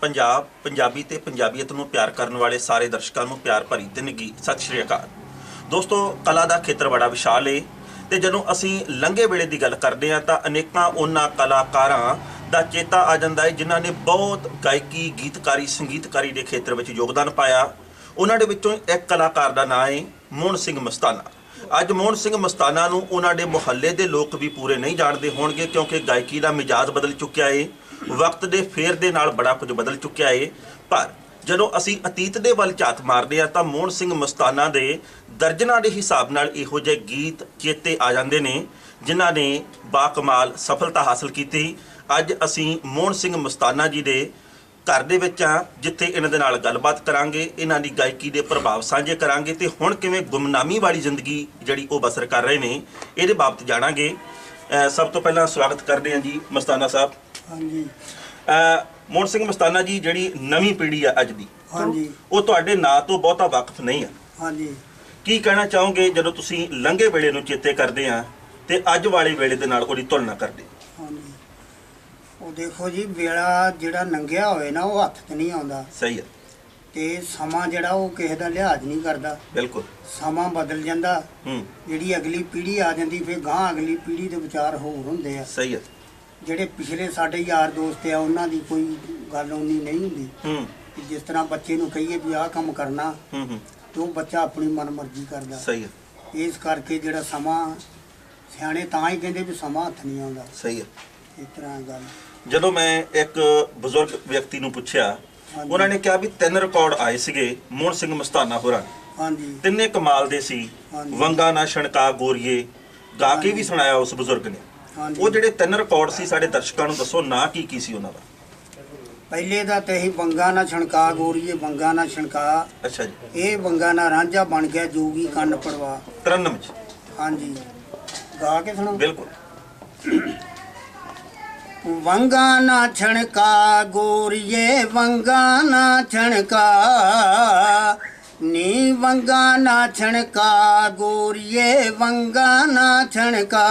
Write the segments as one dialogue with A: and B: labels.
A: ਪੰਜਾਬ, ਪੰਜਾਬੀ ਤੇ ਪੰਜਾਬੀਅਤ ਨੂੰ ਪਿਆਰ ਕਰਨ ਵਾਲੇ ਸਾਰੇ ਦਰਸ਼ਕਾਂ ਨੂੰ ਪਿਆਰ ਭਰੀ ਦਿਨਗੀ ਸਤਿ ਸ਼੍ਰੀ ਅਕਾਲ। ਦੋਸਤੋ, ਕਲਾ ਦਾ ਖੇਤਰ ਬੜਾ ਵਿਸ਼ਾਲ ਏ ਤੇ ਜਦੋਂ ਅਸੀਂ ਲੰਘੇ ਵੇਲੇ ਦੀ ਗੱਲ ਕਰਦੇ ਹਾਂ ਤਾਂ ਅਨੇਕਾਂ ਉਹਨਾਂ ਕਲਾਕਾਰਾਂ ਦਾ ਚੇਤਾ ਆ ਜਾਂਦਾ ਹੈ ਜਿਨ੍ਹਾਂ ਨੇ ਬਹੁਤ ਗਾਇਕੀ, ਗੀਤਕਾਰੀ, ਸੰਗੀਤਕਾਰੀ ਦੇ ਖੇਤਰ ਵਿੱਚ ਯੋਗਦਾਨ ਪਾਇਆ। ਉਹਨਾਂ ਦੇ ਵਿੱਚੋਂ ਇੱਕ ਕਲਾਕਾਰ ਦਾ ਨਾਮ ਹੈ ਮੋਹਨ ਸਿੰਘ ਮਸਤਾਨਾ। ਅੱਜ ਮੋਹਨ ਸਿੰਘ ਮਸਤਾਨਾ ਨੂੰ ਉਹਨਾਂ ਦੇ ਮੁਹੱਲੇ ਦੇ ਲੋਕ ਵੀ ਪੂਰੇ ਨਹੀਂ ਜਾਣਦੇ ਹੋਣਗੇ ਕਿਉਂਕਿ ਗਾਇਕੀ ਦਾ ਮਿਜਾਜ਼ ਬਦਲ ਚੁੱਕਿਆ ਏ। ਵਕਤ ਦੇ ਫੇਰ ਦੇ ਨਾਲ ਬੜਾ ਕੁਝ ਬਦਲ ਚੁੱਕਿਆ ਏ। ਪਰ ਜਦੋਂ ਅਸੀਂ ਅਤੀਤ ਦੇ ਵੱਲ ਝਾਤ ਮਾਰਦੇ ਆ ਤਾਂ ਮੋਹਨ ਸਿੰਘ ਮਸਤਾਨਾ ਦੇ ਦਰਜਨਾਂ ਦੇ ਹਿਸਾਬ ਨਾਲ ਇਹੋ ਜਿਹੇ ਗੀਤ ਚੇਤੇ ਆ ਜਾਂਦੇ ਨੇ, ਜਿਨ੍ਹਾਂ ਨੇ ਬਾਕਮਾਲ ਸਫਲਤਾ ਹਾਸਲ ਕੀਤੀ। ਅੱਜ ਅਸੀਂ ਮੋਹਨ ਸਿੰਘ ਮਸਤਾਨਾ ਜੀ ਦੇ ਘਰ ਦੇ ਵਿੱਚ ਆ ਜਿੱਥੇ ਇਹਨਾਂ ਦੇ ਨਾਲ ਗੱਲਬਾਤ ਕਰਾਂਗੇ, ਇਹਨਾਂ ਦੀ ਗਾਇਕੀ ਦੇ ਪ੍ਰਭਾਵ ਸਾਂਝੇ ਕਰਾਂਗੇ ਤੇ ਹੁਣ ਕਿਵੇਂ ਗੁੰਮਨਾਮੀ ਵਾਲੀ ਜ਼ਿੰਦਗੀ ਜਿਹੜੀ ਉਹ ਬਸਰ ਕਰ ਰਹੇ ਨੇ, ਇਹਦੇ ਬਾਬਤ ਜਾਣਾਂਗੇ। ਸਭ ਤੋਂ ਪਹਿਲਾਂ ਸਵਾਗਤ ਕਰਦੇ ਹਾਂ ਜੀ ਮਸਤਾਨਾ ਸਾਹਿਬ।
B: ਹਾਂਜੀ।
A: ਮੋਹਨ ਸਿੰਘ ਮਸਤਾਨਾ ਜੀ ਜਿਹੜੀ ਨਵੀਂ ਪੀੜ੍ਹੀ ਆ ਅੱਜ ਦੀ
B: ਹਾਂਜੀ।
A: ਉਹ ਤੁਹਾਡੇ ਨਾਂ ਤੋਂ ਬਹੁਤਾ ਵਾਕਫ ਨਹੀਂ ਆ।
B: ਹਾਂਜੀ।
A: ਕੀ ਕਹਿਣਾ ਚਾਹੋਗੇ ਜਦੋਂ ਤੁਸੀਂ ਲੰਘੇ ਵੇਲੇ ਨੂੰ ਚੇਤੇ ਕਰਦੇ ਆ ਤੇ ਅੱਜ ਵਾਲੇ ਵੇਲੇ ਦੇ ਨਾਲ ਉਹਦੀ ਤੁਲਨਾ ਕਰਦੇ?
B: ਹਾਂਜੀ। ਉਹ ਦੇਖੋ ਜੀ ਵੇਲਾ ਜਿਹੜਾ ਨੰਗਿਆ ਹੋਵੇ ਨਾ ਉਹ ਹੱਥ 'ਚ ਨਹੀਂ ਆਉਂਦਾ।
A: ਸਹੀ ਹੈ
B: ਤੇ ਸਮਾਂ ਜਿਹੜਾ ਉਹ ਕਿਸੇ ਦਾ ਲਿਹਾਜ਼ ਨਹੀਂ ਕਰਦਾ।
A: ਬਿਲਕੁਲ।
B: ਸਮਾਂ ਬਦਲ ਜਾਂਦਾ।
A: ਹੂੰ।
B: ਜਿਹੜੀ ਅਗਲੀ ਪੀੜ੍ਹੀ ਆ ਜਾਂਦੀ ਫਿਰ ਗਾਂ ਅਗਲੀ ਪੀੜ੍ਹੀ ਦੇ ਵਿਚਾਰ ਹੋਰ ਹੁੰਦੇ ਆ।
A: ਸਹੀ ਹੈ
B: ਜਿਹੜੇ ਪਿਛਲੇ ਸਾਡੇ ਯਾਰ ਦੋਸਤ ਆ ਉਹਨਾਂ ਦੀ ਕੋਈ ਗੱਲ ਉਨੀ ਨਹੀਂ ਹੁੰਦੀ।
A: ਹੂੰ।
B: ਕਿ ਜਿਸ ਤਰ੍ਹਾਂ ਬੱਚੇ ਨੂੰ ਕਹੀਏ ਵੀ ਆਹ ਕੰਮ ਕਰਨਾ
A: ਹੂੰ ਹੂੰ।
B: ਤੇ ਉਹ ਬੱਚਾ ਆਪਣੀ ਮਨਮਰਜ਼ੀ ਕਰਦਾ।
A: ਸਹੀ ਹੈ
B: ਇਸ ਕਰਕੇ ਜਿਹੜਾ ਸਮਾਂ ਸਿਆਣੇ ਤਾਂ ਹੀ ਕਹਿੰਦੇ ਵੀ ਸਮਾਂ ਹੱਥ ਨਹੀਂ ਆਉਂਦਾ।
A: ਸਹੀ ਹੈ
B: ਇਸ ਤਰ੍ਹਾਂ ਗੱਲ।
A: ਜਦੋਂ ਮੈਂ ਇੱਕ ਬਜ਼ੁਰਗ ਵਿਅਕਤੀ ਨੂੰ ਪੁੱਛਿਆ
B: ਹਾਂਜੀ।
A: ਉਹਨਾਂ ਨੇ ਕਿਹਾ ਵੀ ਤਿੰਨ ਰਿਕਾਰਡ ਆਏ ਸੀਗੇ ਮੋਹਨ ਸਿੰਘ ਮਸਤਾਨਾ ਹੋਰਾਂ।
B: ਹਾਂਜੀ।
A: ਤਿੰਨੇ ਕਮਾਲ ਦੇ ਸੀ।
B: ਹਾਂਜੀ।
A: ਵੰਗਾ ਨਾ ਛਣਕਾ ਗੋਰੀਏ ਗਾ ਕੇ ਵੀ। ਸੁਣਾਇਆ ਉਸ ਬਜ਼ੁਰਗ ਨੇ। ਉਹ ਜਿਹੜੇ ਤਿੰਨ ਰਿਕਾਰਡ ਸੀ ਸਾਡੇ ਦਰਸ਼ਕਾਂ ਨੂੰ ਦੱਸੋ ਨਾ ਕੀ ਕੀ ਸੀ ਉਹਨਾਂ ਦਾ?
B: ਪਹਿਲੇ ਦਾ ਤੇ ਹੀ ਬੰਗਾ ਨਾ ਛਣਕਾ ਗੋਰੀਏ ਬੰਗਾ ਨਾ ਛਣਕਾ।
A: ਅੱਛਾ ਜੀ।
B: ਇਹ ਬੰਗਾ ਨਾ ਰਾਂਝਾ ਬਣ ਗਿਆ ਜੋਗੀ ਕੰਨ ਪੜਵਾ।
A: 93 ਚ
B: ਹਾਂਜੀ। ਗਾ ਕੇ ਸੁਣੋ
A: ਬਿਲਕੁਲ।
B: ਵੰਗਾ ਨਾ ਛਣਕਾ ਗੋਰੀਏ ਵੰਗਾ ਨਾ ਛਣਕਾ। ਨੀ ਵੰਗਾ ਨਾ ਛਣਕਾ ਗੋਰੀਏ ਵੰਗਾ ਨਾ ਛਣਕਾ।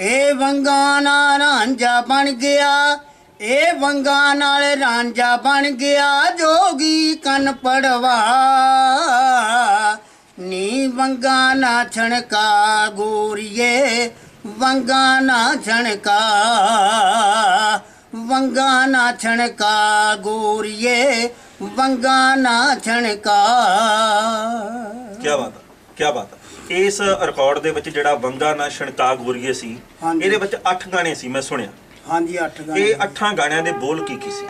B: ਇਹ ਵੰਗਾ ਨਾਲ ਰਾਂਝਾ ਬਣ ਗਿਆ ਇਹ ਵੰਗਾ ਨਾਲ ਰਾਂਝਾ ਬਣ ਗਿਆ, ਜੋਗੀ ਕੰਨ ਪੜਵਾ। ਨੀ ਵੰਗਾ ਨਾ ਛਣਕਾ ਗੋਰੀਏ, ਵੰਗਾ ਨਾ ਛਣਕਾ। ਵੰਗਾ ਨਾ ਛਣਕਾ ਗੋਰੀਏ, ਵੰਗਾ ਨਾ ਛਣਕਾ।
A: ਕੀ ਬਾਤ ਹੈ ਕੀ ਬਾਤ ਇਸ ਰਿਕਾਰਡ ਦੇ ਵਿੱਚ ਜਿਹੜਾ ਵੰਗਾ ਨਾ ਛਣਕਾ ਗੋਰੀਏ ਸੀ
B: ਹਾਂਜੀ।
A: ਇਹਦੇ ਵਿੱਚ 8 ਗਾਣੇ ਸੀ ਮੈਂ ਸੁਣਿਆ।
B: ਹਾਂਜੀ ਅੱਠ ਗਾਣੇ
A: ਇਹ 8 ਗਾਣਿਆਂ ਦੇ ਬੋਲ ਕੀ ਕੀ ਸੀ?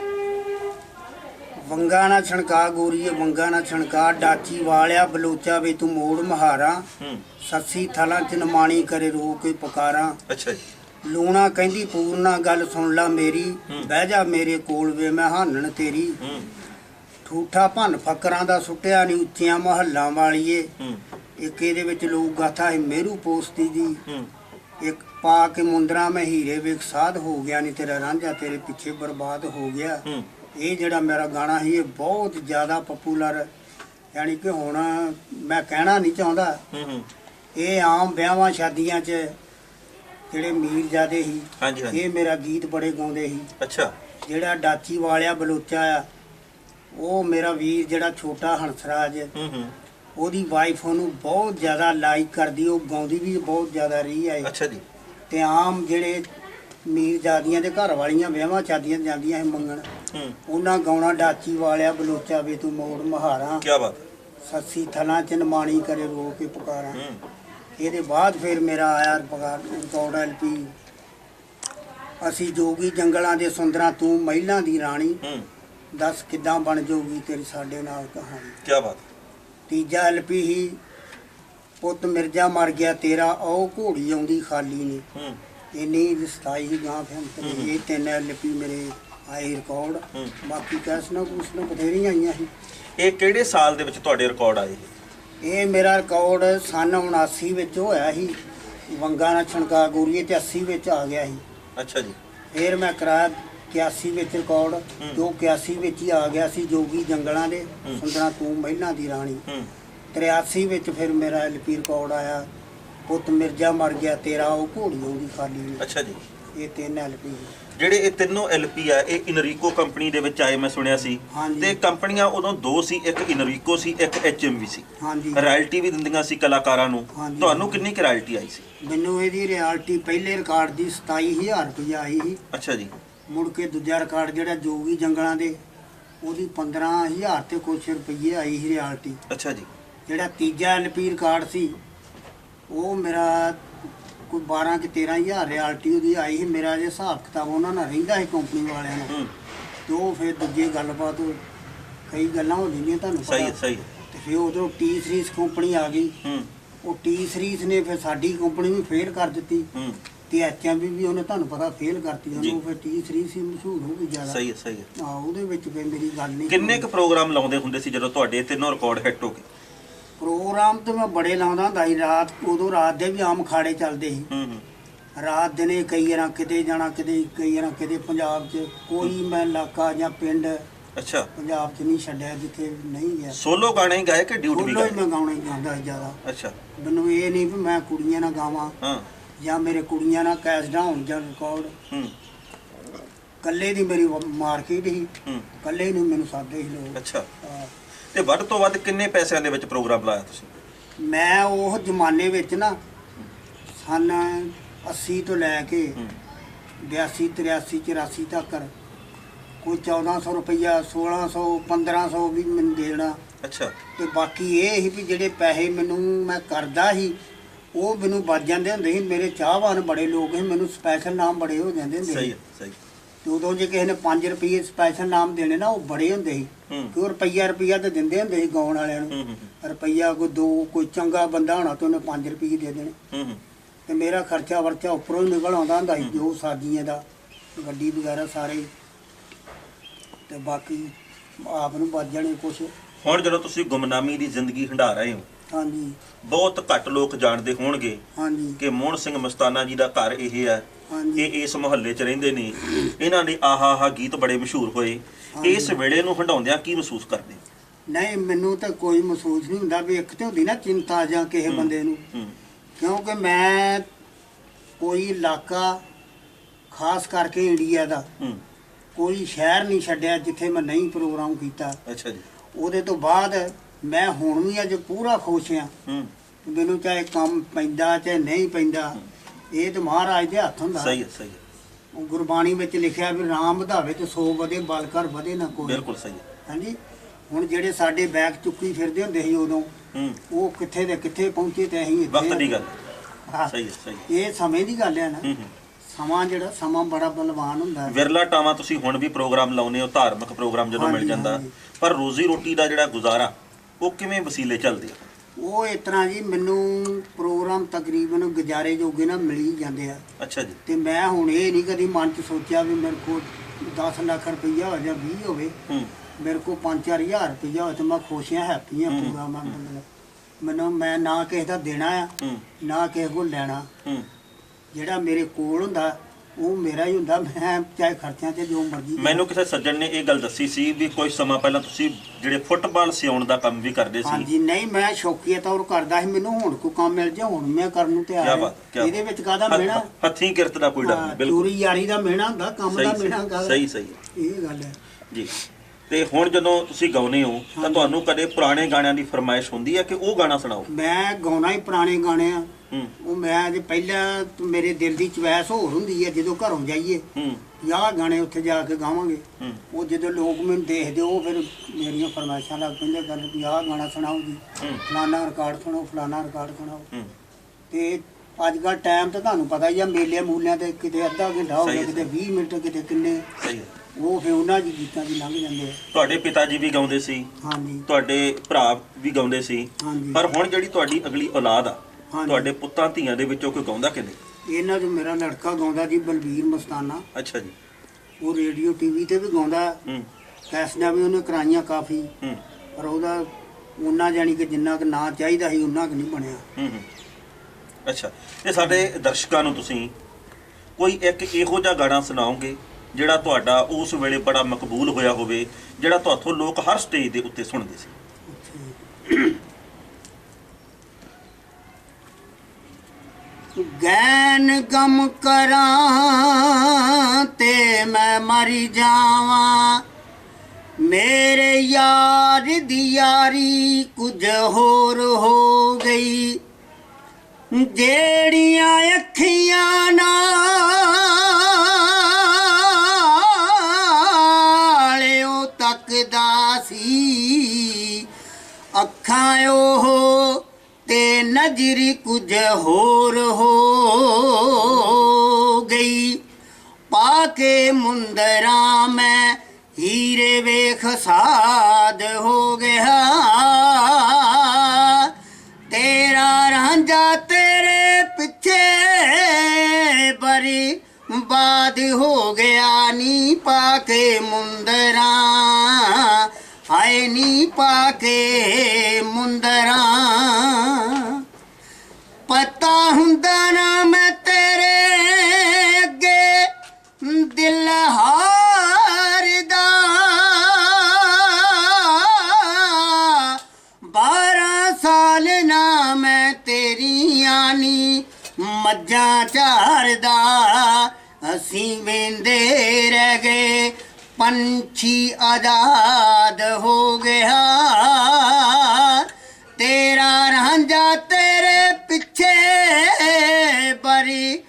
B: ਵੰਗਾ ਨਾ ਛਣਕਾ ਗੋਰੀਏ ਵੰਗਾ ਨਾ ਛਣਕਾ ਡਾਚੀ ਵਾਲਿਆ ਬਲੋਚਾ ਵੇ ਤੂੰ ਮੋੜ ਮਹਾਰਾ।
A: ਹੂੰ।
B: ਸੱਸੀ ਥਲਾਂ ਚ ਨਮਾਣੀ ਕਰੇ ਰੋ ਕੇ ਪੁਕਾਰਾਂ।
A: ਅੱਛਾ ਜੀ।
B: ਲੂਣਾ ਕਹਿੰਦੀ ਪੂਰਨਾ ਗੱਲ ਸੁਣ ਲਾ ਮੇਰੀ।
A: ਹੂੰ।
B: ਬਹਿ ਜਾ ਮੇਰੇ ਕੋਲ ਵੇ ਮੈਂ ਹਾਨਣ ਤੇਰੀ।
A: ਹੂੰ।
B: ਠੂਠਾ ਭੰਨ ਫਕਰਾਂ ਦਾ ਸੁੱਟਿਆ ਨਹੀਂ ਉੱਚੀਆਂ ਮਹੱਲਾਂ ਵਾਲੀਏ।
A: ਹੂੰ।
B: ਇੱਕ ਇਹਦੇ ਵਿੱਚ ਲੋਕ ਗਾਥਾ ਹੈ ਮੇਰੂ ਪੋਸਤੀ ਦੀ। ਇੱਕ ਪਾ ਕੇ ਮੁੰਦਰਾ ਮੈਂ ਹੀਰੇ ਵੇਖ ਸਾਧ ਹੋ ਗਿਆ ਨਹੀਂ ਤੇਰਾ ਰਾਂਝਾ ਤੇਰੇ ਪਿੱਛੇ ਬਰਬਾਦ ਹੋ ਗਿਆ। ਇਹ ਜਿਹੜਾ ਮੇਰਾ ਗਾਣਾ ਸੀ ਇਹ ਬਹੁਤ ਜ਼ਿਆਦਾ ਪਪੂਲਰ ਯਾਨੀ ਕਿ ਹੁਣ ਮੈਂ ਕਹਿਣਾ ਨਹੀਂ ਚਾਹੁੰਦਾ। ਇਹ ਆਮ ਵਿਆਹਾਂ ਸ਼ਾਦੀਆਂ 'ਚ ਜਿਹੜੇ ਮੀਰਜ਼ਾਦੇ ਸੀ
A: ਹਾਂਜੀ ਹਾਂਜੀ।
B: ਇਹ ਮੇਰਾ ਗੀਤ ਬੜੇ ਗਾਉਂਦੇ ਸੀ।
A: ਅੱਛਾ।
B: ਜਿਹੜਾ ਡਾਚੀ ਵਾਲਿਆ ਬਲੋਚਾ ਆ ਉਹ ਮੇਰਾ ਵੀਰ ਜਿਹੜਾ ਛੋਟਾ ਹੰਸਰਾਜ ਉਹਦੀ ਵਾਈਫ ਉਹਨੂੰ ਬਹੁਤ ਜ਼ਿਆਦਾ ਲਾਈਕ ਕਰਦੀ ਉਹ ਗਾਉਂਦੀ ਵੀ ਬਹੁਤ ਜ਼ਿਆਦਾ ਰਹੀ ਆ ਇਹ।
A: ਅੱਛਾ ਜੀ।
B: ਤੇ ਆਮ ਜਿਹੜੇ ਮੀਰਜ਼ਾਦੀਆਂ ਦੇ ਘਰ ਵਾਲੀਆਂ ਵਿਆਹਾਂ ਸ਼ਾਦੀਆਂ 'ਚ ਜਾਂਦੀਆਂ ਸੀ ਮੰਗਣ
A: ਹੂੰ।
B: ਉਹਨਾਂ ਗਾਉਣਾ ਡਾਚੀ ਵਾਲਿਆ ਬਲੋਚਾ ਵੇ ਤੂੰ ਮੋੜ ਮਹਾਰਾ।
A: ਕੀ ਬਾਤ ਹੈ।
B: ਸੱਸੀ ਥਲਾਂ ਚ ਨਮਾਣੀ ਕਰੇ ਰੋ ਕੇ ਪੁਕਾਰਾਂ।
A: ਹੂੰ।
B: ਇਹਦੇ ਬਾਅਦ ਫਿਰ ਮੇਰਾ ਆਇਆ ਪਗਾਰ ਰਿਕਾਰਡ ਐਲਪੀ। ਅਸੀਂ ਜੋਗੀ ਜੰਗਲਾਂ ਦੇ ਸੁੰਦਰਾਂ ਤੂੰ ਮਹਿਲਾਂ ਦੀ ਰਾਣੀ।
A: ਹੂੰ।
B: ਦੱਸ ਕਿੱਦਾਂ ਬਣ ਜਾਊਗੀ ਤੇਰੀ ਸਾਡੇ ਨਾਲ ਕਹਾਣੀ।
A: ਕੀ ਬਾਤ
B: ਤੀਜਾ ਐਲਪੀ ਹੀ ਪੁੱਤ ਮਿਰਜ਼ਾ ਮਰ ਗਿਆ ਤੇਰਾ ਉਹ ਘੋੜੀ ਆਉਂਦੀ ਖਾਲੀ ਨਹੀਂ
A: ਹੂੰ।
B: ਇੰਨੀ ਰਿਸਤਾਈ ਹੀ ਗਾਂ ਫਿਰ ਇਹ ਤਿੰਨ ਐਲਪੀ ਮੇਰੇ ਆਏ ਰਿਕਾਰਡ। ਬਾਕੀ ਕੈਸ ਨਾ ਕੁਛ ਨਾ ਬਥੇਰੀਆਂ ਆਈਆਂ ਸੀ।
A: ਇਹ ਕਿਹੜੇ ਸਾਲ ਦੇ ਵਿੱਚ ਤੁਹਾਡੇ ਰਿਕਾਰਡ ਆਏ
B: ਇਹ ਮੇਰਾ ਰਿਕਾਰਡ ਸਨ 79 ਵਿੱਚ ਹੋਇਆ ਸੀ। ਵੰਗਾ ਨਾ ਛਣਕਾ ਗੋਰੀਏ ਤੇ 80 ਵਿੱਚ ਆ ਗਿਆ ਸੀ।
A: ਅੱਛਾ ਜੀ।
B: ਫਿਰ ਮੈਂ ਕਰਾਇਆ 81 ਵਿੱਚ ਰਿਕਾਰਡ। ਜੋ 81 ਵਿੱਚ ਹੀ ਆ ਗਿਆ ਸੀ ਜੋਗੀ ਜੰਗਲਾਂ ਦੇ। ਸੁੰਦਰਾ ਤੂੰ ਮਹਿਲਾਂ ਦੀ ਰਾਣੀ।
A: ਹੂੰ।
B: 83 ਵਿੱਚ ਫਿਰ ਮੇਰਾ ਐਲਪੀ ਰਿਕਾਰਡ ਆਇਆ। ਪੁੱਤ ਮਿਰਜ਼ਾ ਮਰ ਗਿਆ ਤੇਰਾ ਉਹ ਘੋੜੀ ਆਉਂਦੀ ਖਾਲੀ
A: ਅੱਛਾ ਜੀ।
B: ਇਹ ਤਿੰਨ ਐਲਪੀ
A: ਜਿਹੜੇ ਇਹ ਤਿੰਨੋਂ ਐਲਪੀ ਆ ਇਹ ਇਨਰੀਕੋ ਕੰਪਨੀ ਦੇ ਵਿੱਚ ਆਏ ਮੈਂ ਸੁਣਿਆ ਸੀ। ਤੇ ਕੰਪਨੀਆਂ ਉਦੋਂ ਦੋ ਸੀ ਇੱਕ ਇਨਰੀਕੋ ਸੀ ਇੱਕ ਐਚਐਮਵੀ ਸੀ। ਰਾਇਲਟੀ ਵੀ ਦਿੰਦੀਆਂ ਸੀ ਕਲਾਕਾਰਾਂ ਨੂੰ। ਤੁਹਾਨੂੰ ਕਿੰਨੀ ਕੁ ਰਾਇਲਟੀ ਆਈ ਸੀ?
B: ਮੈਨੂੰ ਇਹਦੀ ਰਿਐਲਿਟੀ ਪਹਿਲੇ ਰਿਕਾਰਡ ਦੀ 27000 ਰੁਪਏ ਆਈ ਸੀ।
A: ਅੱਛਾ ਜੀ।
B: ਮੁੜ ਕੇ ਦੂਜਾ ਰਿਕਾਰਡ ਜਿਹੜਾ ਜੋਗੀ ਜੰਗਲਾਂ ਦੇ ਉਹਦੀ 15000 ਤੇ ਕੁਛ ਰੁਪਏ ਆਈ ਸੀ ਰਿਐਲਿਟੀ
A: ਅੱਛਾ ਜੀ।
B: ਜਿਹੜਾ ਤੀਜਾ ਐਲਪੀ ਰਿਕਾਰਡ ਸੀ ਉਹ ਮੇਰਾ ਕੋਈ 12 ਕਿ 13000 ਰਿਐਲਿਟੀ ਉਹਦੀ ਆਈ ਸੀ। ਮੇਰਾ ਜੇ ਹਿਸਾਬ ਕਿਤਾਬ ਉਹਨਾਂ ਨਾਲ ਰਹਿੰਦਾ ਸੀ ਕੰਪਨੀ ਵਾਲਿਆਂ ਨਾਲ ਤੇ ਉਹ ਫਿਰ ਦੂਜੀ ਗੱਲਬਾਤ ਕਈ ਗੱਲਾਂ ਹੋ ਜਾਂਦੀਆਂ ਤੁਹਾਨੂੰ
A: ਸਹੀ
B: ਪਤਾ।
A: ਸਹੀ
B: ਤੇ ਫਿਰ ਉਦੋਂ ਟੀ ਸੀਰੀਜ਼ ਕੰਪਨੀ ਆ ਗਈ। ਉਹ ਟੀ ਸੀਰੀਜ਼ ਨੇ ਫਿਰ ਸਾਡੀ ਕੰਪਨੀ ਵੀ ਫੇਲ ਕਰ ਦਿੱਤੀ। ਤੇ ਐਚਐਮਵੀ ਵੀ ਉਹਨੇ ਤੁਹਾਨੂੰ ਪਤਾ ਫੇਲ ਕਰਤੀ। ਉਹਨੂੰ ਫਿਰ ਟੀ ਸੀਰੀਜ਼ ਹੀ ਮਸ਼ਹੂਰ ਹੋ ਗਈ ਜ਼ਿਆਦਾ।
A: ਸਹੀ ਹੈ ਸਹੀ ਹੈ।
B: ਆ ਉਹਦੇ ਵਿੱਚ ਫਿਰ ਮੇਰੀ ਗੱਲ ਨਹੀਂ
A: ਕਿੰਨੇ ਕੁ ਪ੍ਰੋਗਰਾਮ ਲਾਉਂਦੇ ਹੁੰਦੇ ਸੀ ਜਦੋਂ ਤੁਹਾਡੇ ਤਿੰਨੋਂ ਰਿਕਾਰਡ ਹਿੱਟ ਹੋ ਗਏ?
B: ਪ੍ਰੋਗਰਾਮ ਤੇ ਮੈਂ ਬੜੇ ਲਾਉਂਦਾ ਹੁੰਦਾ ਸੀ। ਰਾਤ ਉਦੋਂ ਰਾਤ ਦੇ ਵੀ ਆਮ ਖਾੜੇ ਚੱਲਦੇ ਸੀ।
A: ਹੂੰ ਹੂੰ।
B: ਰਾਤ ਦਿਨੇ ਕਈ ਵਾਰਾਂ ਕਿਤੇ ਜਾਣਾ ਕਿਤੇ ਕਈ ਵਾਰਾਂ ਕਿਤੇ ਪੰਜਾਬ 'ਚ ਕੋਈ ਮੈਂ ਇਲਾਕਾ ਜਾਂ ਪਿੰਡ
A: ਅੱਛਾ।
B: ਪੰਜਾਬ 'ਚ ਨਹੀਂ ਛੱਡਿਆ ਜਿੱਥੇ ਨਹੀਂ ਗਿਆ।
A: ਸੋਲੋ ਗਾਣੇ ਹੀ ਗਾਏ ਕਿ ਡਿਊਟ ਵੀ
B: ਫੁੱਲੋ ਹੀ ਮੈਂ ਗਾਉਣਾ ਹੀ ਗਾਉਂਦਾ ਸੀ ਜ਼ਿਆਦਾ।
A: ਅੱਛਾ।
B: ਮੈਨੂੰ ਇਹ ਨਹੀਂ ਵੀ ਮੈਂ ਕੁੜੀਆਂ ਨਾਲ ਗਾਵਾਂ।
A: ਹਾਂ।
B: ਜਾਂ ਮੇਰੇ ਕੁੜੀਆਂ ਨਾਲ ਕੈਸਟਾਂ ਹੋਣ ਜਾਂ ਰਿਕਾਰਡ
A: ਹੂੰ।
B: ਕੱਲੇ ਦੀ ਮੇਰੀ ਮਾਰਕੀਟ ਸੀ।
A: ਹੂੰ।
B: ਕੱਲੇ ਹੀ ਨੂੰ ਮੈਨੂੰ ਸਾਦੇ ਸੀ ਲੋਕ।
A: ਅੱਛਾ।
B: ਹਾਂ।
A: ਤੇ ਵੱਧ ਤੋਂ ਵੱਧ ਕਿੰਨੇ ਪੈਸਿਆਂ ਦੇ ਵਿੱਚ ਪ੍ਰੋਗਰਾਮ ਲਾਇਆ ਤੁਸੀਂ?
B: ਮੈਂ ਉਹ ਜ਼ਮਾਨੇ ਵਿੱਚ ਨਾ ਸਨ 80 ਤੋਂ ਲੈ ਕੇ
A: ਹੂੰ।
B: 82 83 84 ਤੱਕ। ਕੋਈ 1400 ਰੁਪਈਆ 1600 1500 ਵੀ ਮੈਨੂੰ ਦੇਣਾ।
A: ਅੱਛਾ।
B: ਤੇ ਬਾਕੀ ਇਹ ਸੀ ਵੀ ਜਿਹੜੇ ਪੈਸੇ ਮੈਨੂੰ ਮੈਂ ਕਰਦਾ ਸੀ ਉਹ ਮੈਨੂੰ ਬਚ ਜਾਂਦੇ ਹੁੰਦੇ ਸੀ ਮੇਰੇ ਚਾਹਵਾਨ ਬੜੇ ਲੋਕ ਸੀ ਮੈਨੂੰ ਸਪੈਸ਼ਲ ਨਾਮ ਬੜੇ ਹੋ ਜਾਂਦੇ ਹੁੰਦੇ
A: ਸਹੀ
B: ਸੀ।
A: ਸਹੀ
B: ਤੇ ਉਦੋਂ ਜੇ ਕਿਸੇ ਨੇ 5 ਰੁਪਏ ਸਪੈਸ਼ਲ ਨਾਮ ਦੇਣੇ ਨਾ ਉਹ ਬੜੇ ਹੁੰਦੇ ਸੀ।
A: ਹੂੰ।
B: ਕਿ ਉਹ ਰੁਪਈਆ ਰੁਪਈਆ ਤੇ ਦਿੰਦੇ ਹੁੰਦੇ ਸੀ ਗਾਉਣ ਵਾਲਿਆਂ ਨੂੰ।
A: ਹੂੰ ਹੂੰ
B: ਰੁਪਈਆ ਕੋਈ ਦੋ ਕੋਈ ਚੰਗਾ ਬੰਦਾ ਹੋਣਾ ਤੇ ਉਹਨੇ 5 ਰੁਪਏ ਦੇ ਦੇਣੇ।
A: ਹੂੰ ਹੂੰ।
B: ਤੇ ਮੇਰਾ ਖਰਚਾ ਵਰਚਾ ਉੱਪਰੋਂ ਹੀ ਨਿਕਲ ਆਉਂਦਾ ਹੁੰਦਾ ਸੀ ਜੋ ਸਾਜੀਆਂ ਦਾ ਗੱਡੀ ਵਗੈਰਾ ਸਾਰੇ। ਹੀ। ਤੇ ਬਾਕੀ ਆਪ ਨੂੰ ਬਚ ਜਾਣੇ ਕੁਛ।
A: ਹੁਣ ਜਦੋਂ ਤੁਸੀਂ ਗੁਮਨਾਮੀ ਦੀ ਜ਼ਿੰਦਗੀ ਹੰਢਾ ਰਹੇ ਹੋ
B: ਹਾਂਜੀ।
A: ਬਹੁਤ ਘੱਟ ਲੋਕ ਜਾਣਦੇ ਹੋਣਗੇ
B: ਹਾਂਜੀ।
A: ਕਿ ਮੋਹਨ ਸਿੰਘ ਮਸਤਾਨਾ ਜੀ ਦਾ ਘਰ ਇਹ ਹੈ ਇਹ ਇਸ ਮੁਹੱਲੇ 'ਚ ਰਹਿੰਦੇ ਨੇ। ਇਹਨਾਂ ਦੇ ਆਹਾ ਆਹਾ ਗੀਤ ਬੜੇ ਮਸ਼ਹੂਰ ਹੋਏ। ਇਸ ਵੇਲੇ ਨੂੰ ਹੰਡਾਉਂਦਿਆਂ ਕੀ ਮਹਿਸੂਸ ਕਰਦੇ?
B: ਨਹੀਂ ਮੈਨੂੰ ਤਾਂ ਕੋਈ ਮਹਿਸੂਸ ਨਹੀਂ ਹੁੰਦਾ ਵੀ ਇੱਕ ਤੇ ਹੁੰਦੀ ਨਾ ਚਿੰਤਾ ਜਾਂ ਕਿਸੇ। ਬੰਦੇ ਨੂੰ। ਕਿਉਂਕਿ ਮੈਂ ਕੋਈ ਇਲਾਕਾ ਖਾਸ ਕਰਕੇ ਇੰਡੀਆ ਦਾ ਕੋਈ ਸ਼ਹਿਰ ਨਹੀਂ ਛੱਡਿਆ ਜਿੱਥੇ ਮੈਂ ਨਹੀਂ ਪ੍ਰੋਗਰਾਮ ਕੀਤਾ।
A: ਅੱਛਾ ਜੀ।
B: ਉਹਦੇ ਤੋਂ ਬਾਅਦ ਮੈਂ ਹੁਣ ਵੀ ਅੱਜ ਪੂਰਾ ਖੁਸ਼ ਹਾਂ।
A: ਹੂੰ।
B: ਮੈਨੂੰ ਚਾਹੇ ਕੰਮ ਪੈਂਦਾ ਚਾਹੇ ਨਹੀਂ ਪੈਂਦਾ ਇਹ ਤਾਂ ਮਹਾਰਾਜ ਦੇ ਹੱਥ ਹੁੰਦਾ।
A: ਸਹੀ ਹੈ ਸਹੀ ਹੈ।
B: ਉਹ ਗੁਰਬਾਣੀ ਵਿੱਚ ਲਿਖਿਆ ਵੀ ਰਾਮ ਵਧਾਵੇ ਤੇ ਸੋ ਵਧੇ ਬਲ ਕਰ ਵਧੇ ਨਾ ਕੋਈ।
A: ਬਿਲਕੁਲ ਸਹੀ ਹੈ।
B: ਹਾਂਜੀ? ਹੁਣ ਜਿਹੜੇ ਸਾਡੇ ਬੈਗ ਚੁੱਕੀ ਫਿਰਦੇ ਹੁੰਦੇ ਸੀ ਉਦੋਂ ਉਹ ਕਿੱਥੇ ਦੇ ਕਿੱਥੇ ਪਹੁੰਚੇ ਤੇ ਅਸੀਂ ਇੱਥੇ
A: ਵਕਤ ਦੀ ਗੱਲ। ਸਹੀ ਹੈ ਸਹੀ
B: ਇਹ ਸਮੇਂ ਦੀ ਗੱਲ ਹੈ ਨਾ। ਸਮਾਂ ਜਿਹੜਾ ਸਮਾਂ ਬੜਾ ਬਲਵਾਨ ਹੁੰਦਾ। ਹੈ।
A: ਵਿਰਲਾ ਟਾਵਾਂ ਤੁਸੀਂ ਹੁਣ ਵੀ ਪ੍ਰੋਗਰਾਮ ਲਾਉਨੇ ਹੋ ਧਾਰਮਿਕ ਪ੍ਰੋਗਰਾਮ ਜਦੋਂ ਮਿਲ ਜਾਂਦਾ। ਪਰ ਰੋਜ਼ੀ ਰੋਟੀ ਦਾ ਜਿਹੜਾ ਗੁਜ਼ਾਰਾ ਉਹ ਕਿਵੇਂ ਵਸੀਲੇ ਚੱਲਦੇ ਆ?
B: ਉਹ ਇਸ ਤਰ੍ਹਾਂ ਜੀ ਮੈਨੂੰ ਪ੍ਰੋਗਰਾਮ ਤਕਰੀਬਨ ਗੁਜ਼ਾਰੇ ਜੋਗੇ ਨਾ ਮਿਲ ਹੀ ਜਾਂਦੇ ਆ।
A: ਅੱਛਾ ਜੀ।
B: ਤੇ ਮੈਂ ਹੁਣ ਇਹ ਨਹੀਂ ਕਦੀ ਮਨ ਚ ਸੋਚਿਆ ਵੀ ਮੇਰੇ ਕੋਲ 10 ਲੱਖ ਰੁਪਈਆ ਹੋ ਜਾਂ 20 ਹੋਵੇ।
A: ਹੂੰ।
B: ਮੇਰੇ ਕੋਲ 5-4000 ਰੁਪਈਆ ਹੋਵੇ ਤੇ ਮੈਂ ਖੁਸ਼ ਹਾਂ ਹੈਪੀ ਹਾਂ। ਪੂਰਾ ਮਨ ਨਾਲ। ਮੈਨੂੰ ਮੈਂ ਨਾ ਕਿਸੇ ਦਾ ਦੇਣਾ ਆ ਨਾ ਕਿਸੇ ਕੋਲ ਲੈਣਾ। ਜਿਹੜਾ ਮੇਰੇ ਕੋਲ ਹੁੰਦਾ ਉਹ ਮੇਰਾ ਹੀ ਹੁੰਦਾ ਮੈਂ ਚਾਹੇ ਖਰਚਿਆਂ ਤੇ ਜੋ ਮਰਜ਼ੀ।
A: ਮੈਨੂੰ ਕਿਸੇ ਸੱਜਣ ਨੇ ਇਹ ਗੱਲ ਦੱਸੀ ਸੀ ਵੀ ਕੁਝ ਸਮਾਂ ਪਹਿਲਾਂ ਤੁਸੀਂ ਜਿਹੜੇ ਫੁੱਟਬਾਲ ਸਿਉਣ ਦਾ ਕੰਮ ਵੀ ਕਰਦੇ ਸੀ।
B: ਹਾਂਜੀ ਨਹੀਂ ਮੈਂ ਸ਼ੌਕੀਆ ਤੌਰ ਕਰਦਾ ਸੀ ਮੈਨੂੰ ਹੁਣ ਕੋ ਕੰਮ ਮਿਲ ਜਾ ਹੁਣ ਮੈਂ ਕਰਨ ਨੂੰ ਤਿਆਰ ਹਾਂ। ਇਹਦੇ ਵਿੱਚ ਕਾਹਦਾ
A: ਹੱਥ-
B: ਮਿਹਣਾ?
A: ਹੱਥੀਂ ਕਿਰਤ ਦਾ ਕੋਈ ਡਰ ਨਹੀਂ ਬਿਲਕੁਲ।
B: ਚੋਰੀ ਯਾਰੀ ਦਾ ਮਿਹਣਾ ਹੁੰਦਾ ਕੰਮ ਦਾ ਮਿਹਣਾ ਕਾਹਦਾ
A: ਸਹੀ ਸਹੀ।
B: ਇਹ ਗੱਲ ਹੈ।
A: ਜੀ। ਤੇ ਹੁਣ ਜਦੋਂ ਤੁਸੀਂ ਗਾਉਨੇ ਹੋ ਤਾਂ। ਤੁਹਾਨੂੰ ਕਦੇ ਪੁਰਾਣੇ ਗਾਣਿਆਂ ਦੀ ਫਰਮਾਇਸ਼ ਹੁੰਦੀ ਹੈ ਕਿ ਉਹ ਗਾਣਾ ਸੁਣਾਓ?
B: ਮੈਂ ਗਾਉਣਾ ਹੀ ਪੁਰਾਣੇ ਗਾਣੇ ਆ। ਉਹ ਮੈਂ ਜੇ ਪਹਿਲਾਂ ਮੇਰੇ ਦਿਲ ਦੀ ਚੁਆਇਸ ਹੋਰ ਹੁੰਦੀ ਹੈ ਜਦੋਂ ਘਰੋਂ ਜਾਈਏ। ਯਾਹ ਗਾਣੇ ਉੱਥੇ ਜਾ ਕੇ ਗਾਵਾਂਗੇ। ਉਹ ਜਦੋਂ ਲੋਕ ਮੈਨੂੰ ਦੇਖਦੇ ਉਹ ਫਿਰ ਮੇਰੀਆਂ ਫਰਮਾਇਸ਼ਾਂ ਲੱਗ ਪੈਂਦੇ ਕਰਨ ਵੀ ਆਹ ਗਾਣਾ ਸੁਣਾਓ ਜੀ।
A: ਹੂੰ।
B: ਫਲਾਨਾ ਰਿਕਾਰਡ ਸੁਣਾਓ ਫਲਾਨਾ ਰਿਕਾਰਡ ਸੁਣਾਓ। ਤੇ ਅੱਜ ਕੱਲ ਟਾਈਮ ਤਾਂ ਤੁਹਾਨੂੰ ਪਤਾ ਹੀ ਆ ਮੇਲੇ ਮੂਲਿਆਂ ਤੇ ਕਿਤੇ ਅੱਧਾ ਘੰਟਾ ਹੋ ਗਿਆ ਕਿਤੇ 20 ਮਿੰਟ ਕਿਤੇ ਕਿੰਨੇ।
A: ਸਹੀ ਹੈ।
B: ਉਹ ਫਿਰ ਉਹਨਾਂ ਦੀ ਗੀਤਾਂ ਦੀ ਲੰਘ ਜਾਂਦੇ ਆ।
A: ਤੁਹਾਡੇ ਪਿਤਾ ਜੀ ਵੀ ਗਾਉਂਦੇ ਸੀ।
B: ਹਾਂਜੀ।
A: ਤੁਹਾਡੇ ਭਰਾ ਵੀ ਗਾਉਂਦੇ ਸੀ।
B: ਹਾਂਜੀ।
A: ਪਰ ਹੁਣ ਜਿਹੜੀ ਤੁਹਾਡੀ ਅਗਲੀ ਔਲਾਦ ਆ
B: ਹਾਂਜੀ।
A: ਤੁਹਾਡੇ ਪੁੱਤਾਂ ਧੀਆਂ ਦੇ ਵਿੱਚੋਂ ਕੋਈ ਗਾਉਂਦਾ ਕਿ ਨਹੀਂ
B: ਇਹਨਾਂ ਤੋਂ ਮੇਰਾ ਲੜਕਾ ਗਾਉਂਦਾ ਜੀ ਬਲਬੀਰ ਮਸਤਾਨਾ।
A: ਅੱਛਾ ਜੀ।
B: ਉਹ ਰੇਡੀਓ ਟੀਵੀ ਤੇ ਵੀ ਗਾਉਂਦਾ।
A: ਹੂੰ।
B: ਕੈਸਟਾਂ ਵੀ ਉਹਨੇ ਕਰਾਈਆਂ ਕਾਫੀ।
A: ਹੂੰ।
B: ਪਰ ਉਹਦਾ ਉਹਨਾਂ ਜਾਨੀ ਕਿ ਜਿੰਨਾ ਕੁ ਨਾਂ ਚਾਹੀਦਾ ਸੀ ਉਹਨਾਂ ਕੁ ਨਹੀਂ ਬਣਿਆ।
A: ਹੂੰ ਹੂੰ। ਅੱਛਾ। ਤੇ ਸਾਡੇ ਦਰਸ਼ਕਾਂ ਨੂੰ ਤੁਸੀਂ ਕੋਈ ਇੱਕ ਇਹੋ ਜਿਹਾ ਗਾਣਾ ਸੁਣਾਓਗੇ ਜਿਹੜਾ ਤੁਹਾਡਾ ਉਸ ਵੇਲੇ ਬੜਾ ਮਕਬੂਲ ਹੋਇਆ ਹੋਵੇ, ਜਿਹੜਾ ਤੁਹਾਥੋਂ ਲੋਕ ਹਰ ਸਟੇਜ ਦੇ ਉੱਤੇ ਸੁਣਦੇ ਸੀ।
B: ਗੈਨ ਗਮ ਕਰਾਂ ਤੇ ਮੈਂ ਮਰ ਜਾਵਾਂ। ਮੇਰੇ ਯਾਰ ਦੀ ਯਾਰੀ ਕੁਝ ਹੋਰ ਹੋ ਗਈ। ਜਿਹੜੀਆਂ ਅੱਖੀਆਂ ਨਾਲ ਹੋ ਤੇ ਨਜ਼ਰੀ ਕੁਝ ਹੋਰ ਹੋ ਗਈ। ਪਾ ਕੇ ਮੁੰਦਰਾ ਮੈਂ ਹੀਰੇ ਵੇਖ ਸਾਦ ਹੋ ਗਿਆ। ਤੇਰਾ ਰਾਂਝਾ ਤੇਰੇ ਪਿੱਛੇ ਬਰੀ ਬਾਦ ਹੋ ਗਿਆ ਨੀ। ਪਾ ਕੇ ਮੁੰਦਰਾ ਨੀ ਪਾ ਕੇ ਮੁੰਦਰਾ। ਪਤਾ ਹੁੰਦਾ ਨਾ ਮੈਂ ਤੇਰੇ ਅੱਗੇ ਦਿਲ ਹਾਰਦਾ। ਬਾਰਾਂ ਸਾਲ ਨਾ ਮੈਂ ਤੇਰੀਆਂ ਨੀ ਮੱਝਾਂ ਚਾਰਦਾ ਅਸੀਂ ਵੇਂਦੇ ਪੰਛੀ ਆਜ਼ਾਦ ਹੋ ਗਿਆ। ਤੇਰਾ ਰਾਂਝਾ ਤੇਰੇ ਪਿੱਛੇ ਬਰੀ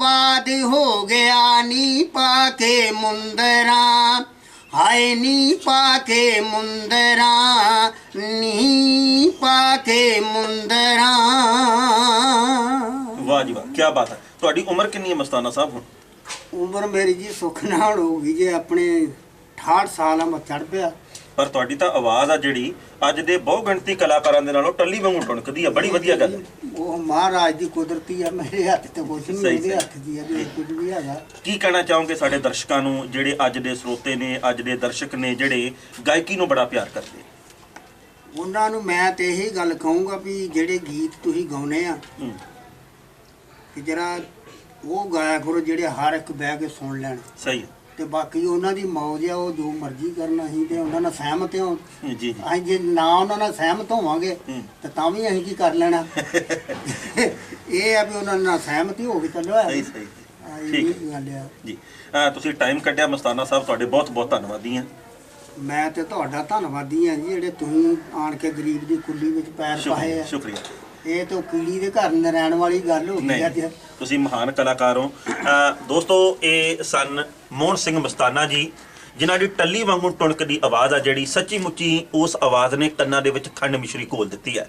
B: ਬਾਦ ਹੋ ਗਿਆ। ਨੀ ਪਾ ਕੇ ਮੁੰਦਰਾ ਹਾਏ ਨੀ ਪਾ ਕੇ ਮੁੰਦਰਾ ਨੀ ਪਾ ਕੇ ਮੁੰਦਰਾ।
A: ਵਾਹ ਜੀ ਵਾਹ ਕੀ ਬਾਤ ਹੈ। ਤੁਹਾਡੀ ਉਮਰ ਕਿੰਨੀ ਹੈ ਮਸਤਾਨਾ ਸਾਹਿਬ ਹੁਣ?
B: ਉਮਰ ਮੇਰੀ ਜੀ ਸੁੱਖ ਨਾਲ ਹੋ ਗਈ ਜੇ ਆਪਣੇ 68 ਸਾਲਾਂ ਮੈਂ ਚੜ ਪਿਆ।
A: ਪਰ ਤੁਹਾਡੀ ਤਾਂ ਆਵਾਜ਼ ਆ ਜਿਹੜੀ ਅੱਜ ਦੇ ਬਹੁ ਗਿਣਤੀ ਕਲਾਕਾਰਾਂ ਦੇ ਨਾਲੋਂ ਟੱਲੀ ਵਾਂਗੂ ਟੁਣਕਦੀ ਆ ਬੜੀ ਵਧੀਆ ਗੱਲ ਹੈ।
B: ਉਹ ਮਹਾਰਾਜ ਦੀ ਕੁਦਰਤੀ ਆ ਮੇਰੇ ਹੱਥ ਤੇ ਕੁਛ ਨਹੀਂ
A: ਸਹੀ, ਸਹੀ।
B: ਹੱਥ ਦੀ ਆ ਕੁਝ ਵੀ ਹੈਗਾ।
A: ਕੀ ਕਹਿਣਾ ਚਾਹੋਗੇ ਸਾਡੇ ਦਰਸ਼ਕਾਂ ਨੂੰ ਜਿਹੜੇ ਅੱਜ ਦੇ ਸਰੋਤੇ ਨੇ ਅੱਜ ਦੇ ਦਰਸ਼ਕ ਨੇ ਜਿਹੜੇ ਗਾਇਕੀ ਨੂੰ ਬੜਾ ਪਿਆਰ ਕਰਦੇ?
B: ਉਹਨਾਂ ਨੂੰ ਮੈਂ ਤੇ ਇਹੀ ਗੱਲ ਕਹੂੰਗਾ ਵੀ ਜਿਹੜੇ ਗੀਤ ਤੁਸੀਂ ਗਾਉਨੇ ਆ
A: ਹੂੰ,
B: ਕਿ ਜਰਾ ਉਹ ਗਾਇਆ ਕਰੋ ਜਿਹੜੇ ਹਰ ਇੱਕ ਬਹਿ ਕੇ ਸੁਣ ਲੈਣ।
A: ਸਹੀ ਹੈ
B: ਤੇ ਬਾਕੀ ਉਹਨਾਂ ਦੀ ਮੌਜ ਆ ਉਹ ਜੋ ਮਰਜ਼ੀ ਕਰਨ ਅਸੀਂ ਤੇ ਉਹਨਾਂ ਨਾਲ ਸਹਿਮਤ ਹਾਂ।
A: ਜੀ।
B: ਅਸੀਂ ਜੇ ਨਾ ਉਹਨਾਂ ਨਾਲ ਸਹਿਮਤ ਹੋਵਾਂਗੇ
A: ਹੂੰ।
B: ਤਾਂ ਤਾਂ ਵੀ ਅਸੀਂ ਕੀ ਕਰ ਲੈਣਾ? ਇਹ ਆ ਵੀ ਉਹਨਾਂ ਨਾਲ ਸਹਿਮਤੀ ਹੋ ਕੇ ਚੱਲੋ
A: ਸਹੀ ਸਹੀ।
B: ਹਾਂ,
A: ਠੀਕ। ਜੀ। ਤੁਸੀਂ ਟਾਈਮ ਕੱਢਿਆ ਮਸਤਾਨਾ ਸਾਹਿਬ ਤੁਹਾਡੇ ਬਹੁਤ ਬਹੁਤ ਧੰਨਵਾਦੀ ਹਾਂ।
B: ਮੈਂ ਤੇ ਤੁਹਾਡਾ ਧੰਨਵਾਦੀ ਆ ਜੀ ਜਿਹੜੇ ਤੁਸੀਂ ਆਣ ਕੇ ਗਰੀਬ ਦੀ ਕੁੱਲੀ ਵਿੱਚ ਪੈਰ ਪਾਏ ਆ।
A: ਸ਼ੁਕਰੀਆ।
B: ਇਹ ਤਾਂ ਕੀੜੀ ਦੇ ਘਰ ਨਰੈਣ ਵਾਲੀ ਗੱਲ ਹੋ ਗਈ ਅੱਜ
A: ਨਹੀਂ ਤੁਸੀਂ ਮਹਾਨ ਕਲਾਕਾਰ ਹੋ। ਅਹ ਦੋਸਤੋ ਇਹ ਸਨ ਮੋਹਨ ਸਿੰਘ ਮਸਤਾਨਾ ਜੀ ਜਿਨ੍ਹਾਂ ਦੀ ਟੱਲੀ ਵਾਂਗੂ ਟੁਣਕਦੀ ਆਵਾਜ਼ ਆ ਜਿਹੜੀ ਸੱਚੀ ਮੁੱਚੀ ਉਸ ਆਵਾਜ਼ ਨੇ ਕੰਨਾਂ ਦੇ ਵਿੱਚ ਖੰਡ ਮਿਸ਼ਰੀ ਘੋਲ ਦਿੱਤੀ ਹੈ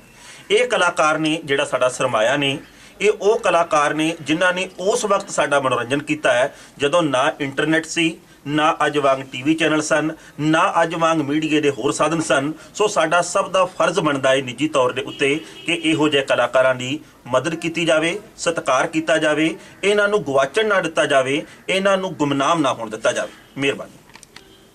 A: ਇਹ ਕਲਾਕਾਰ ਨੇ ਜਿਹੜਾ ਸਾਡਾ ਸਰਮਾਇਆ ਨੇ ਇਹ ਉਹ ਕਲਾਕਾਰ ਨੇ ਜਿਨ੍ਹਾਂ ਨੇ ਉਸ ਵਕਤ ਸਾਡਾ ਮਨੋਰੰਜਨ ਕੀਤਾ ਹੈ ਜਦੋਂ ਨਾ ਇੰਟਰਨੈਟ ਸੀ ਨਾ ਅੱਜ ਵਾਂਗ ਟੀਵੀ ਚੈਨਲ ਸਨ, ਨਾ ਅੱਜ ਵਾਂਗ ਮੀਡੀਆ ਦੇ ਹੋਰ ਸਾਧਨ ਸਨ। ਸੋ ਸਾਡਾ ਸਭ ਦਾ ਫਰਜ਼ ਬਣਦਾ ਹੈ ਨਿੱਜੀ ਤੌਰ ਦੇ ਉੱਤੇ ਕਿ ਇਹੋ ਜਿਹੇ ਕਲਾਕਾਰਾਂ ਦੀ ਮਦਦ ਕੀਤੀ ਜਾਵੇ, ਸਤਿਕਾਰ ਕੀਤਾ ਜਾਵੇ, ਇਹਨਾਂ ਨੂੰ ਗਵਾਚਣ ਨਾ ਦਿੱਤਾ ਜਾਵੇ, ਇਹਨਾਂ ਨੂੰ ਗੁੰਮਨਾਮ ਨਾ ਹੋਣ ਦਿੱਤਾ ਜਾਵੇ। ਮਿਹਰਬਾਨੀ।